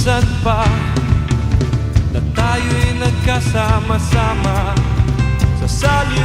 minsan pa Na tayo'y nagkasama-sama. Sa sali